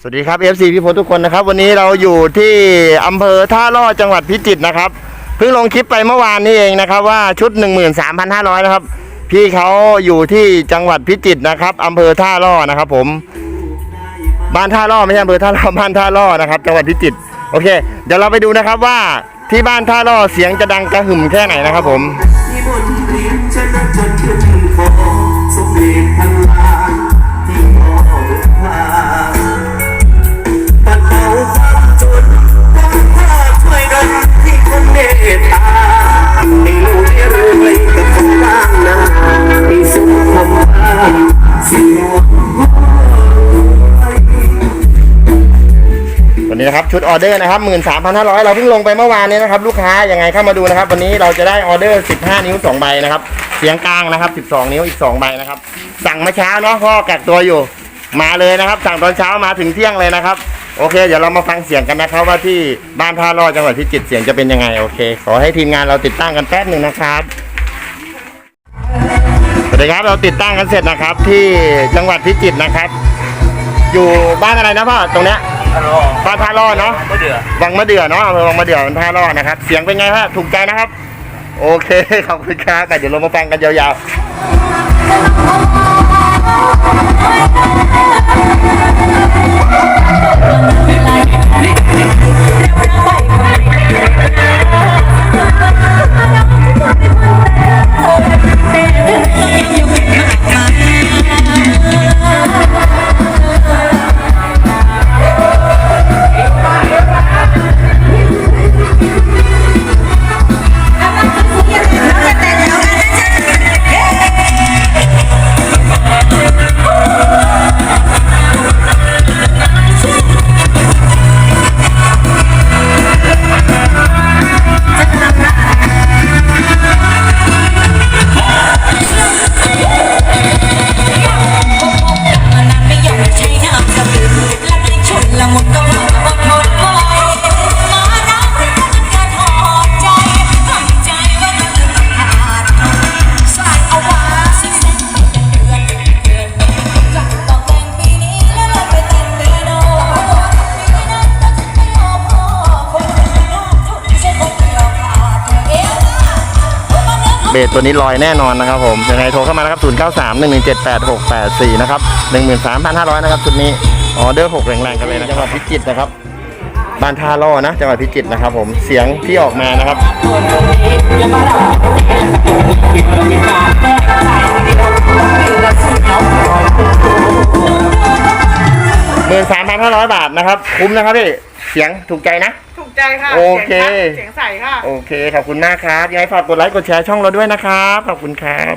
สวัสดีครับ FC พี่พลทุกคนนะครับ วันนี้เราอยู่ที่อำเภอท่าล่อจังหวัดพิจิตรนะครับเพิ่งลงคลิปไปเมื่อวานนี้เองนะครับ ว่าชุด 13,500 นะครับ พี่เขาอยู่ที่จังหวัดพิจิตรนะครับอำเภอท่าล่อนะครับ ผม บ้านท่าล่อไม่ใช่อำเภอท่าล่อบ้านท่าล่อนะครับจังหวัดพิจิตรโอเค เดี๋ยวเราไปดูนะครับว่าที่บ้านท่าล่อเสียงจะดังกระหึ่มแค่ไหนนะครับ ผม วันนี้นะครับชุดออเดอร์นะครับ 13,500 เราเพิ่งลงไปเมื่อวานนี้นะครับ ลูกค้ายังไงเข้ามาดูนะครับ วันนี้เราจะได้ออเดอร์ 15 นิ้ว 2 ใบนะครับเสียงกลางนะครับ 12 นิ้วอีก 2 ใบนะครับ สั่งมาเช้าเนาะพ่อกักตัวอยู่ มาเลยนะครับ สั่งตอนเช้ามาถึงเที่ยงเลยนะครับ โอเค เดี๋ยวเรามาฟังเสียงกันนะครับ ว่าที่บ้านท่ารอจังหวัดพิจิตรเสียงจะเป็นยังไงโอเค ขอให้ทีมงานเราติดตั้งกันแป๊บหนึ่งนะครับสวัสดีครับเราติดตั้งกันเสร็จนะครับ ที่จังหวัดพิจิตรนะครับ อยู่บ้านอะไรนะพ่อตรงเนี้ย ฮัลโหลบ้านท่ารอดเนาะเมื่อเดือวังมะเดื่อเนาะอำเภอวังมะเดื่อมันท่ารอดนะครับ เสียงเป็นไงฮะถูกใจนะครับ โอเคขอบคุณครับแต่เดี๋ยวเรามาฟังกันยาวๆ เบสตัวนี้ลอยแน่นอนนะครับผมยังไงโทรเข้ามานะครับ 0 9 3 1 1 7 8 6 8 4 นะครับ 13,500 นะครับชุดนี้ออเดอร์6แรงๆกันเลยนะครับจังหวัดพิจิตรนะครับบ้านท่าล่อนะจังหวัดพิจิตรนะครับ ผมเสียงที่ออกมานะครับหมื่นสามพันห้าร้อยบาทนะครับ คุ้มนะครับพี่ เสียงถูกใจนะ ถูกใจค่ะโอเค สียงชัดเสียงใสค่ะ โอเค ขอบคุณมากครับยังไงฝากกดไลค์กดแชร์ช่องเราด้วยนะครับ ขอบคุณครับ